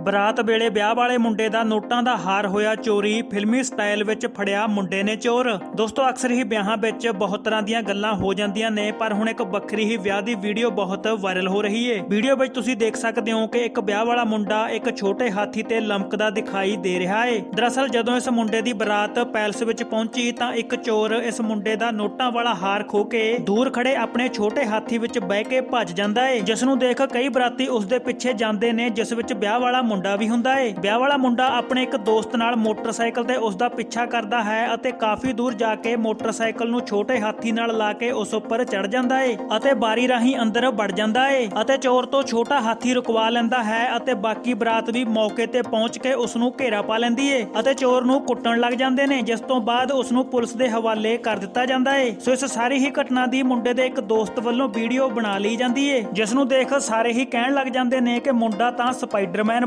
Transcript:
ਬਰਾਤ ਵੇਲੇ ਵਿਆਹ ਵਾਲੇ ਮੁੰਡੇ ਦਾ ਨੋਟਾਂ ਦਾ ਹਾਰ ਹੋਇਆ ਚੋਰੀ, ਫਿਲਮੀ ਸਟਾਈਲ ਵਿੱਚ ਫੜਿਆ ਮੁੰਡੇ ਨੇ ਚੋਰ। ਦੋਸਤੋ, ਅਕਸਰ ਹੀ ਵਿਆਹਾਂ ਵਿੱਚ ਬਹੁਤ ਤਰ੍ਹਾਂ ਦੀਆਂ ਗੱਲਾਂ ਹੋ ਜਾਂਦੀਆਂ ਨੇ, ਪਰ ਹੁਣ ਇੱਕ ਵੱਖਰੀ ਹੀ ਵਿਆਹ ਦੀ ਵੀਡੀਓ ਬਹੁਤ ਵਾਇਰਲ ਹੋ ਰਹੀ ਏ। ਵੀਡੀਓ ਵਿੱਚ ਤੁਸੀਂ ਦੇਖ ਸਕਦੇ ਹੋ ਕਿ ਇੱਕ ਵਿਆਹ ਵਾਲਾ ਮੁੰਡਾ ਇੱਕ ਛੋਟੇ ਹਾਥੀ ਤੇ ਲਮਕਦਾ ਦਿਖਾਈ ਦੇ ਰਿਹਾ ਏ। ਦਰਅਸਲ, ਜਦੋਂ ਇਸ ਮੁੰਡੇ ਦੀ ਬਰਾਤ ਪੈਲਸ ਵਿੱਚ ਪਹੁੰਚੀ ਤਾਂ ਇੱਕ ਚੋਰ ਇਸ ਮੁੰਡੇ ਦਾ ਨੋਟਾਂ ਵਾਲਾ ਹਾਰ ਖੋ ਕੇ ਦੂਰ ਖੜੇ ਆਪਣੇ ਛੋਟੇ ਹਾਥੀ ਵਿੱਚ ਬਹਿ ਕੇ ਭੱਜ ਜਾਂਦਾ ਏ। ਜਿਸ ਨੂੰ ਦੇਖ ਕਈ ਬਰਾਤੀ ਉਸ ਦੇ ਪਿੱਛੇ ਜਾਂਦੇ ਨੇ, ਜਿਸ ਵਿੱਚ ਵਿਆਹ ਵਾਲਾ ਮੁੰਡਾ ਵੀ ਹੁੰਦਾ ਏ। ਵਿਆਹ ਵਾਲਾ ਮੁੰਡਾ ਆਪਣੇ ਇੱਕ ਦੋਸਤ ਨਾਲ ਮੋਟਰਸਾਈਕਲ ਤੇ ਉਸ ਦਾ ਪਿੱਛਾ ਕਰਦਾ ਹੈ ਅਤੇ ਕਾਫੀ ਦੂਰ ਜਾ ਕੇ ਮੋਟਰਸਾਈਕਲ ਨੂੰ ਛੋਟੇ ਹਾਥੀ ਨਾਲ ਲਾ ਕੇ ਉਸ ਉੱਪਰ ਚੜ ਜਾਂਦਾ ਏ ਅਤੇ ਬਾਰੀ ਰਾਹੀਂ ਅੰਦਰ ਵੜ ਜਾਂਦਾ ਏ ਅਤੇ ਚੋਰ ਤੋਂ ਛੋਟਾ ਹਾਥੀ ਰੁਕਵਾ ਲੈਂਦਾ ਹੈ ਅਤੇ ਬਾਕੀ ਬਰਾਤ ਵੀ ਮੌਕੇ ਤੇ ਪਹੁੰਚ ਕੇ ਉਸ ਨੂੰ ਘੇਰਾ ਪਾ ਲੈਂਦੀ ਏ ਅਤੇ ਚੋਰ ਨੂੰ ਕੁੱਟਣ ਲੱਗ ਜਾਂਦੇ ਨੇ, ਜਿਸ ਤੋਂ ਬਾਅਦ ਉਸ ਨੂੰ ਪੁਲਿਸ ਦੇ ਹਵਾਲੇ ਕਰ ਦਿੱਤਾ ਜਾਂਦਾ ਏ। ਸੋ ਇਸ ਸਾਰੀ ਹੀ ਘਟਨਾ ਦੀ ਮੁੰਡੇ ਦੇ ਇੱਕ ਦੋਸਤ ਵੱਲੋਂ ਵੀਡੀਓ ਬਣਾ ਲਈ ਜਾਂਦੀ ਏ, ਜਿਸ ਨੂੰ ਦੇਖ ਸਾਰੇ ਹੀ ਕਹਿਣ ਲੱਗ ਜਾਂਦੇ ਨੇ ਕਿ ਮੁੰਡਾ ਤਾਂ ਸਪਾਈਡਰਮੈਨ